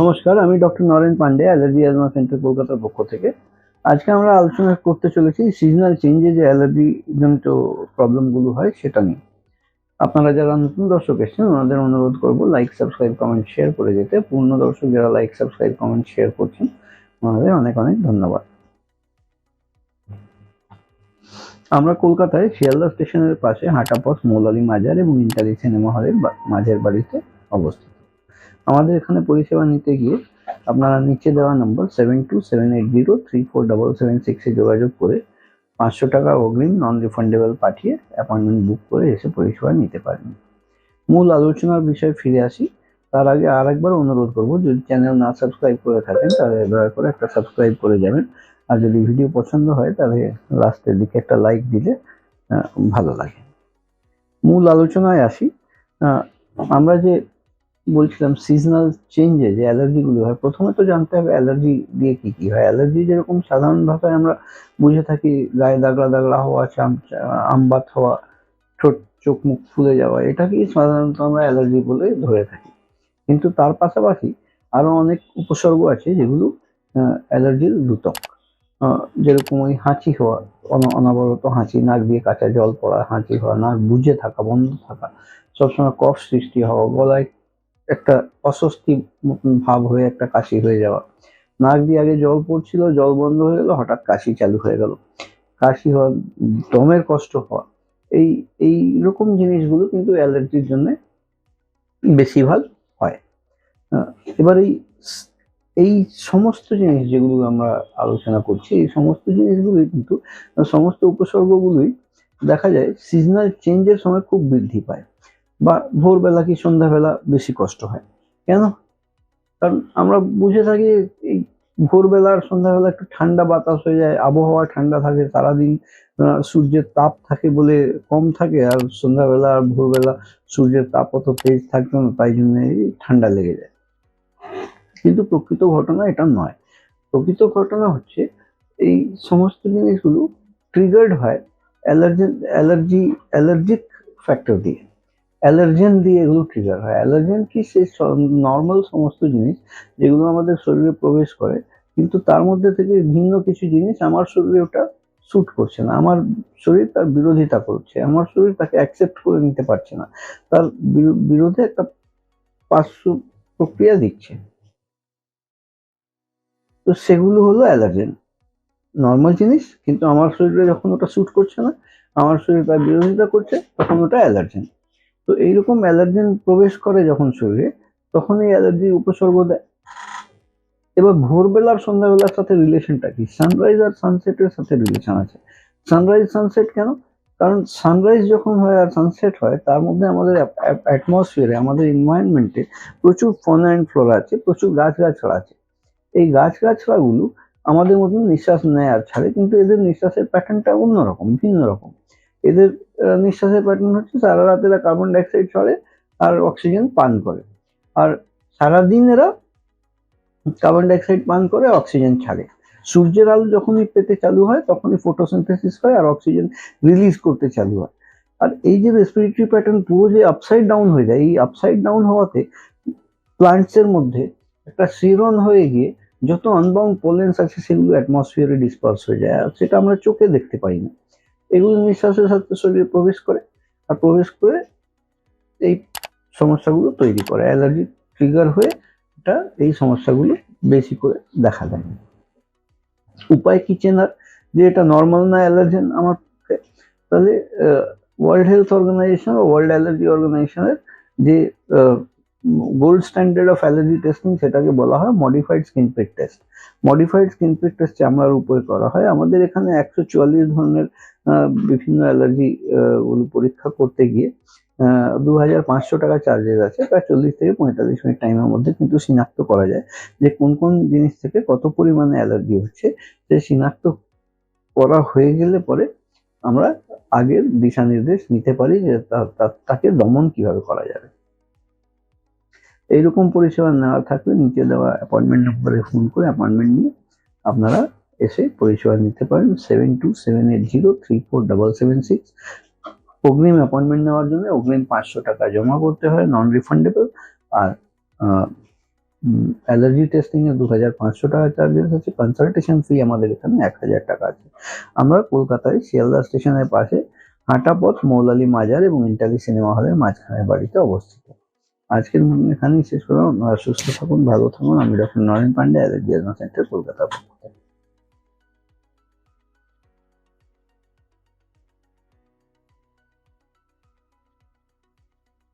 নমস্কার, আমি doctor Naren Pandey, allergy asthma center কলকাতার পক্ষ থেকে। আজকে আমরা আলোচনা করতে চলেছি সিজনাল চেঞ্জে যে অ্যালার্জি জনিত প্রবলেমগুলো হয় সেটা নিয়ে। আপনারা যারা নতুন দর্শক এসেছেন, ওনাদের অনুরোধ করব লাইক, সাবস্ক্রাইব, কমেন্ট, শেয়ার করে যেতে। পূর্ণ দর্শক যারা লাইক, সাবস্ক্রাইব, কমেন্ট, শেয়ার করছেন, ওনাদের অনেক অনেক ধন্যবাদ। আমরা কলকাতায় শিয়ালদা স্টেশনের পাশে হাঁটাপথ, মৌলালি মাজার এবং ইন্টারি সিনেমা হলের মাঝের বাড়িতে অবস্থিত। আমাদের এখানে পরিষেবা নিতে গিয়ে আপনারা নিচে দেওয়া নম্বর seven two seven eight zero three four double seven সিক্সে যোগাযোগ করে পাঁচশো টাকা অগ্রিম নন রিফান্ডেবল পাঠিয়ে অ্যাপয়েন্টমেন্ট বুক করে এসে পরিষেবা নিতে পারেন। মূল আলোচনার বিষয়ে ফিরে আসি। তার আগে আর একবার অনুরোধ করব, যদি চ্যানেল না সাবস্ক্রাইব করে থাকেন, তাহলে দয়া করে একটা সাবস্ক্রাইব করে যাবেন। আর যদি ভিডিও পছন্দ হয়, তাহলে লাস্টের দিকে একটা লাইক দিলে ভালো লাগে। মূল আলোচনায় আসি। আমরা যে বলছিলাম সিজনাল চেঞ্জে যে অ্যালার্জিগুলো হয় প্রথমে তো জানতে হবে অ্যালার্জি দিয়ে কী কী হয়। অ্যালার্জি যেরকম সাধারণ ভাষায় আমরা বুঝে থাকি গায়ে দাগলা দাগলা হওয়া আমবাত হওয়া ঠোঁট চোখ মুখ ফুলে যাওয়া এটাকেই সাধারণত আমরা অ্যালার্জি বলে ধরে থাকি। কিন্তু তার পাশাপাশি আরও অনেক উপসর্গ আছে যেগুলো অ্যালার্জির দ্যুতক আহ, যেরকম ওই হাঁচি হওয়া অন- অনবরত হাঁচি নাক দিয়ে কাঁচা জল পড়া হাঁচি হওয়া নাক বুঝে থাকা বন্ধ থাকা সবসময় কফ সৃষ্টি হওয়া গলায় একটা অস্বস্তি ভাব হয়ে, একটা কাশি হয়ে যাওয়া। নাক দিয়ে আগে জল পড়ছিল, জল বন্ধ হয়ে গেল, হঠাৎ কাশি চালু হয়ে গেল। কাশি হওয়া, দমের কষ্ট হওয়া, এই এই রকম জিনিসগুলো কিন্তু অ্যালার্জির জন্য বেশিরভাগ হয়। এবার এই এই সমস্ত জিনিস যেগুলো আমরা আলোচনা করছি, এই সমস্ত জিনিসগুলোই কিন্তু, সমস্ত উপসর্গগুলোই দেখা যায় সিজনাল চেঞ্জের সময় খুব বৃদ্ধি পায়। বা ভোরবেলা কি সন্ধ্যাবেলা বেশি কষ্ট হয়? কেন? কারণ আমরা বুঝে থাকি এই ভোরবেলা আর সন্ধ্যাবেলা একটু ঠান্ডা বাতাস হয়ে যায়, আবহাওয়া ঠান্ডা থাকে, সারাদিন সূর্যের তাপ থাকে বলে কম থাকে আর সন্ধ্যাবেলা আর ভোরবেলা সূর্যের তাপ অত তেজ থাকতো না, তাই জন্য ঠান্ডা লেগে যায়। কিন্তু প্রকৃত ঘটনা এটা নয়। প্রকৃত ঘটনা হচ্ছে এই সমস্ত জিনিসগুলো ট্রিগার্ড হয় অ্যালার্জেন অ্যালার্জি, অ্যালার্জিক ফ্যাক্টর দিয়ে। অ্যালার্জেন দিয়ে এগুলো ট্রিগার হয়। অ্যালার্জেন কি সে নর্মাল সমস্ত জিনিস যেগুলো আমাদের শরীরে প্রবেশ করে, কিন্তু তার মধ্যে থেকে ভিন্ন কিছু জিনিস আমার শরীরে ওটা স্যুট করছে না। আমার শরীর তার বিরোধিতা করছে। আমার শরীর তাকে অ্যাকসেপ্ট করে নিতে পারছে না। তার বিরো- বিরোধে একটা পার্শ্ব প্রক্রিয়া দিচ্ছে। তো সেগুলো হলো অ্যালার্জেন। নর্মাল জিনিস, কিন্তু আমার শরীরে যখন ওটা স্যুট করছে না, আমার শরীর তার বিরোধিতা করছে, তখন ওটা অ্যালার্জেন। তো এইরকম অ্যালার্জেন প্রবেশ করে যখন শরীরে, তখন এই অ্যালার্জির উপসর্গ দেয়। এবার ভোরবেলার সন্ধ্যাবেলার সাথে রিলেশনটা কি? সানরাইজ আর সানসেটের সাথে রিলেশন আছে। সানরাইজ, সানসেট কেন? কারণ সানরাইজ যখন হয় আর সানসেট হয়, তার মধ্যে আমাদের অ্যাটমসফিয়ারে, আমাদের এনভায়রনমেন্টে প্রচুর ফোনা অ্যান্ড ফ্লোরা আছে, প্রচুর গাছগাছড়া আছে। এই গাছগাছড়াগুলো আমাদের মতন নিঃশ্বাস নেয় আর ছাড়ে, কিন্তু এদের নিঃশ্বাসের প্যাটার্নটা অন্যরকম ভিন্ন রকম এদের নিঃশ্বাসের প্যাটার্ন হচ্ছে সারা রাত এরা কার্বন ডাইঅক্সাইড ছড়ে আর অক্সিজেন পান করে। আর সারাদিন এরা কার্বন ডাইঅক্সাইড পান করে অক্সিজেন ছাড়ে। সূর্যের আলো যখনই পেতে চালু হয়, তখনই ফটোসিনথেসিস হয় আর অক্সিজেন রিলিজ করতে চালু হয়। আর এই যে রেসপিরেটরি প্যাটার্ন পুরো যে আপসাইড ডাউন হয়ে যায়, এই আপসাইড ডাউন হওয়াতে প্লান্টসের মধ্যে একটা সিরন হয়ে গিয়ে যত আনবাউন্ড পোলেন্স আছে, সেগুলো অ্যাটমসফিয়ারে ডিসপার্স হয়ে যায়। আর সেটা আমরা চোখে দেখতে পাই না। এগুলো নিঃশ্বাসের সাথে শরীরে প্রবেশ করে আর প্রবেশ করে এই সমস্যাগুলো তৈরি করে। অ্যালার্জি ট্রিগার হয়ে এটা এই সমস্যাগুলো বেশি করে দেখা দেয়। উপায় কি চেনার? যে এটা নর্মাল না অ্যালার্জেন আমার তাহলে ওয়ার্ল্ড হেলথ অর্গানাইজেশন ও ওয়ার্ল্ড অ্যালার্জি অর্গানাইজেশনের যে gold standard of allergy testing সেটাকে বলা হয় modified skin prick test modified skin prick test চামড়ার উপরে করা হয়। আমাদের এখানে একশো চুয়াল্লিশ ধরনের বিভিন্ন অ্যালার্জি পরীক্ষা করতে গিয়ে দু হাজার পাঁচশো টাকা চার্জেস আছে। প্রায় চল্লিশ থেকে পঁয়তাল্লিশ মিনিট টাইমের মধ্যে কিন্তু শনাক্ত করা যায় যে কোন কোন জিনিস থেকে কত পরিমাণে অ্যালার্জি হচ্ছে। সে শনাক্ত করা হয়ে গেলে পরে আমরা আগের দিশা নির্দেশ নিতে পারি যে তাকে দমন কীভাবে করা যাবে। এইরকম পরিষেবা নেওয়া থাকলে নিচে দেওয়া অ্যাপয়েন্টমেন্ট নম্বরে ফোন করে অ্যাপয়েন্টমেন্ট নিয়ে আপনারা এসে পরিষেবা নিতে পারেন seven two seven eight zero three four double seven six অগ্রিম অ্যাপয়েন্টমেন্ট নেওয়ার জন্য অগ্রিম পাঁচশো টাকা জমা করতে হয় নন রিফান্ডেবল আর অ্যালার্জি টেস্টিংয়ে দু হাজার পাঁচশো টাকা চার্জেস আছে কনসালটেশন ফি আমাদের এখানে এক হাজার টাকা আছে। আমরা কলকাতায় শিয়ালদা স্টেশনের পাশে হাঁটাপথ, মৌলালি মাজার এবং ইন্টালি সিনেমা হলের মাঝখানের বাড়িতে অবস্থিত। আজকের মনে এখানেই শেষ করলাম। সুস্থ থাকুন, ভালো থাকুন। আমি doctor Naren Pandey allergy center Kolkata.